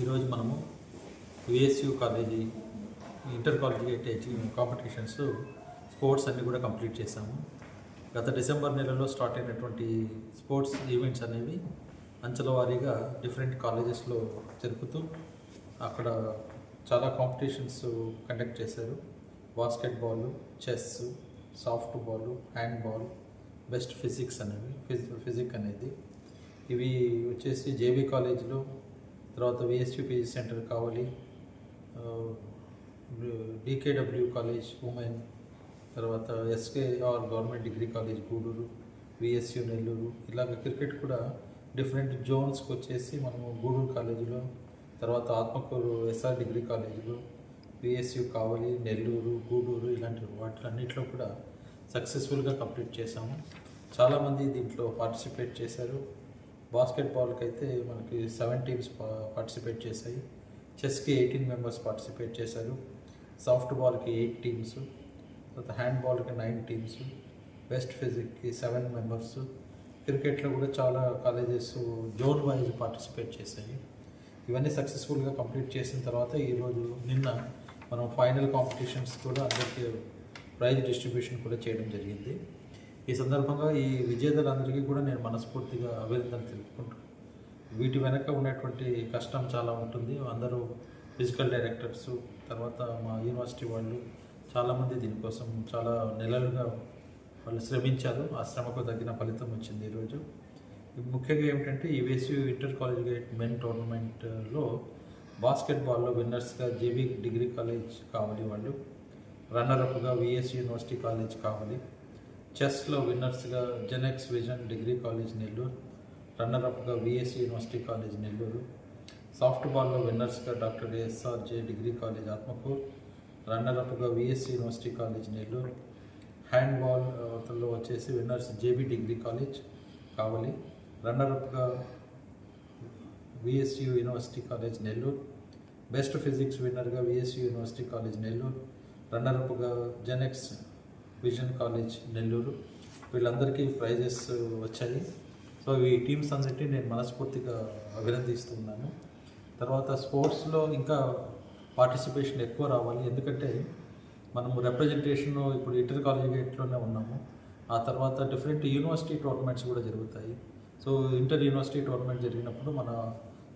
ఈరోజు మనము V S U college inter college competitions sports అన్నీ కూడా కంప్లీట్ చేశాము. గత డిసెంబర్ నెలలో స్టార్ట్ అయినటువంటి స్పోర్ట్స్ ఈవెంట్స్ అనేవి అంచెల వారీగా డిఫరెంట్ కాలేజెస్లో జరుపుతూ అక్కడ చాలా కాంపిటీషన్స్ కండక్ట్ చేశారు. Basketball chess softball handball best physics అనేవి ఫిజిక్ అనేది. ఇవి వచ్చేసి జేబీ కాలేజ్లో తర్వాత VSU PG centre Kavali. D K W college women తర్వాత S K R government degree college Gudur V S U Nellore ఇలాగ క్రికెట్ కూడా డిఫరెంట్ జోన్స్కి వచ్చేసి మనము గూడూరు కాలేజీలో తర్వాత ఆత్మకూరు ఎస్ఆర్ డిగ్రీ కాలేజీలో విఎస్యు కావలి నెల్లూరు గూడూరు ఇలాంటి వాటిలన్నింటిలో కూడా సక్సెస్ఫుల్గా కంప్లీట్ చేశాము. చాలామంది దీంట్లో పార్టిసిపేట్ చేశారు. బాస్కెట్బాల్కి అయితే మనకి సెవెన్ టీమ్స్ పార్టిసిపేట్ చేశాయి. చెస్కి ఎయిటీన్ మెంబర్స్ పార్టిసిపేట్ చేశారు. సాఫ్ట్ బాల్కి ఎయిట్ టీమ్స్ తర్వాత హ్యాండ్ బాల్కి నైన్ టీమ్స్ బెస్ట్ ఫిజిక్కి సెవెన్ మెంబర్స్ క్రికెట్లో కూడా చాలా కాలేజెస్ జోన్ వైజ్ పార్టిసిపేట్ చేశాయి. ఇవన్నీ సక్సెస్ఫుల్గా కంప్లీట్ చేసిన తర్వాత ఈరోజు నిన్న మనం ఫైనల్ కాంపిటీషన్స్ కూడా అందరికీ ప్రైజ్ డిస్ట్రిబ్యూషన్ కూడా చేయడం జరిగింది. ఈ సందర్భంగా ఈ విజేతలందరికీ కూడా నేను మనస్ఫూర్తిగా అభినందన తెలుపుకుంటాను వీటి వెనక ఉన్నటువంటి కష్టం చాలా ఉంటుంది. అందరూ ఫిజికల్ డైరెక్టర్స్ తర్వాత మా యూనివర్సిటీ వాళ్ళు చాలామంది దీనికోసం చాలా నెలలుగా వాళ్ళు శ్రమించారు. ఆ శ్రమకు తగిన ఫలితం వచ్చింది ఈరోజు ముఖ్యంగా ఏమిటంటే ఈ వేసి ఇంటర్ కాలేజ్ మెన్ టోర్నమెంట్లో బాస్కెట్బాల్లో విన్నర్స్గా జేబీ డిగ్రీ కాలేజ్ కావాలి వాళ్ళు. Runner అప్గా V S university college Kavali. చెస్లో విన్నర్స్గా Genex vision degree college Nellore రన్నర్అప్గా V S university college Nellore soft బాల్లో విన్నర్స్గా doctor S R J degree college Atmakur రన్నర్అప్గా V S university college Nellore hand ball వచ్చేసి winners J B degree college Kavali రన్నర్అప్గా V S U university college Nellore best physics విన్నర్గా V S U university college Nellore రన్నర్అప్గా Genex vision college Nellore. వీళ్ళందరికీ prizes వచ్చాయి. So ఈ teams అందరికీ నేను మనస్ఫూర్తిగా అభినందిస్తున్నాను. తర్వాత స్పోర్ట్స్లో ఇంకా పార్టిసిపేషన్ ఎక్కువ రావాలి. ఎందుకంటే మనము రిప్రజెంటేషన్ ఇప్పుడు ఇంటర్ కాలేజ్ గేట్లోనే ఉన్నాము. ఆ తర్వాత డిఫరెంట్ యూనివర్సిటీ టోర్నమెంట్స్ కూడా జరుగుతాయి. సో ఇంటర్ యూనివర్సిటీ టోర్నమెంట్ జరిగినప్పుడు మన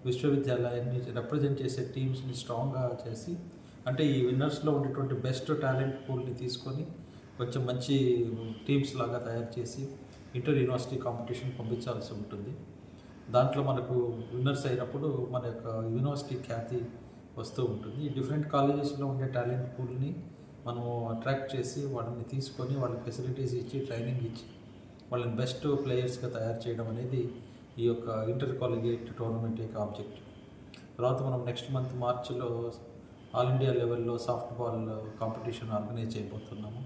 విశ్వవిద్యాలయాన్ని రిప్రజెంట్ చేసే టీమ్స్ని స్ట్రాంగ్గా చేసి అంటే ఈ విన్నర్స్లో ఉండేటువంటి బెస్ట్ టాలెంట్ పూల్ని తీసుకొని కొంచెం మంచి టీమ్స్ లాగా తయారు చేసి ఇంటర్ యూనివర్సిటీ కాంపిటీషన్ పంపించాల్సి ఉంటుంది. దాంట్లో మనకు విన్నర్స్ అయినప్పుడు మన యొక్క యూనివర్సిటీ ఖ్యాతి వస్తూ ఉంటుంది. ఈ డిఫరెంట్ కాలేజెస్లో ఉండే టాలెంట్ పూల్ని మనం అట్రాక్ట్ చేసి వాళ్ళని తీసుకొని వాళ్ళకి ఫెసిలిటీస్ ఇచ్చి ట్రైనింగ్ ఇచ్చి వాళ్ళని బెస్ట్ ప్లేయర్స్గా తయారు చేయడం అనేది ఈ యొక్క ఇంటర్ కాలేజియేట్ టోర్నమెంట్ యొక్క ఆబ్జెక్ట్. తర్వాత మనం నెక్స్ట్ మంత్ మార్చిలో ఆల్ ఇండియా లెవెల్లో సాఫ్ట్బాల్ కాంపిటీషన్ ఆర్గనైజ్ చేయబోతున్నాము.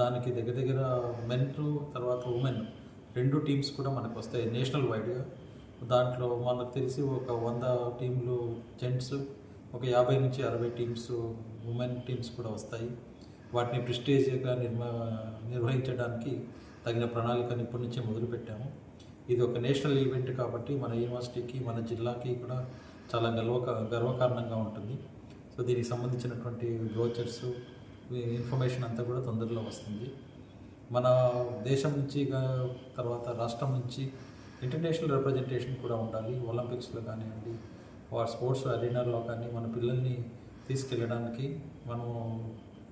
దానికి దగ్గర దగ్గర మెన్ తర్వాత ఉమెన్ రెండు టీమ్స్ కూడా మనకు వస్తాయి నేషనల్ వైడ్గా. దాంట్లో మనకు తెలిసి ఒక వంద టీంలు జెంట్స్ ఒక యాభై నుంచి అరవై టీమ్స్ ఉమెన్ టీమ్స్ కూడా వస్తాయి. వాటిని ప్రిస్టేజ్గా నిర్మ నిర్వహించడానికి తగిన ప్రణాళికను ఇప్పటి నుంచే మొదలుపెట్టాము. ఇది ఒక నేషనల్ ఈవెంట్ కాబట్టి మన యూనివర్సిటీకి మన జిల్లాకి కూడా చాలా గర్వ గర్వకారణంగా ఉంటుంది. సో దీనికి సంబంధించినటువంటి బ్రోచర్స్ ఇన్ఫర్మేషన్ అంతా కూడా తొందరలో వస్తుంది. మన దేశం నుంచి తర్వాత రాష్ట్రం నుంచి ఇంటర్నేషనల్ రిప్రజెంటేషన్ కూడా ఉండాలి. ఒలింపిక్స్లో కానివ్వండి వారి స్పోర్ట్స్ అరీనాలో కానీ మన పిల్లల్ని తీసుకెళ్ళడానికి మనం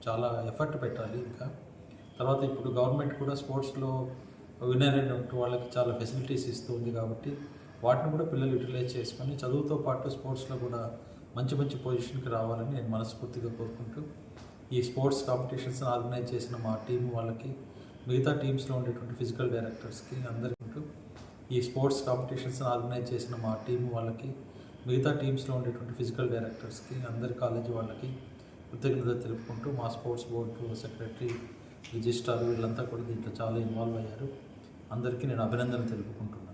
చాలా ఎఫర్ట్ పెట్టాలి ఇంకా. తర్వాత ఇప్పుడు గవర్నమెంట్ కూడా స్పోర్ట్స్లో విన్నర్ అయిన వాళ్ళకి చాలా ఫెసిలిటీస్ ఇస్తుంది కాబట్టి వాటిని కూడా పిల్లలు యూటిలైజ్ చేసుకొని చదువుతో పాటు స్పోర్ట్స్లో కూడా మంచి మంచి పొజిషన్కి రావాలని నేను మనస్ఫూర్తిగా కోరుకుంటూ ఈ స్పోర్ట్స్ కాంపిటీషన్స్ ఆర్గనైజ్ చేసిన మా టీం వాళ్ళకి మిగతా టీమ్స్లో ఉండేటువంటి ఫిజికల్ డైరెక్టర్స్కి అందరికీ ఉంటూ ఈ స్పోర్ట్స్ కాంపిటీషన్స్ ఆర్గనైజ్ చేసిన మా టీం వాళ్ళకి మిగతా టీమ్స్లో ఉండేటువంటి ఫిజికల్ డైరెక్టర్స్కి అందరి కాలేజీ వాళ్ళకి కృతజ్ఞత తెలుపుకుంటూ మా స్పోర్ట్స్ బోర్డు సెక్రటరీ రిజిస్ట్రార్ వీళ్ళంతా కూడా దీంట్లో చాలా ఇన్వాల్వ్ అయ్యారు. అందరికీ నేను అభినందన తెలుపుకుంటున్నాను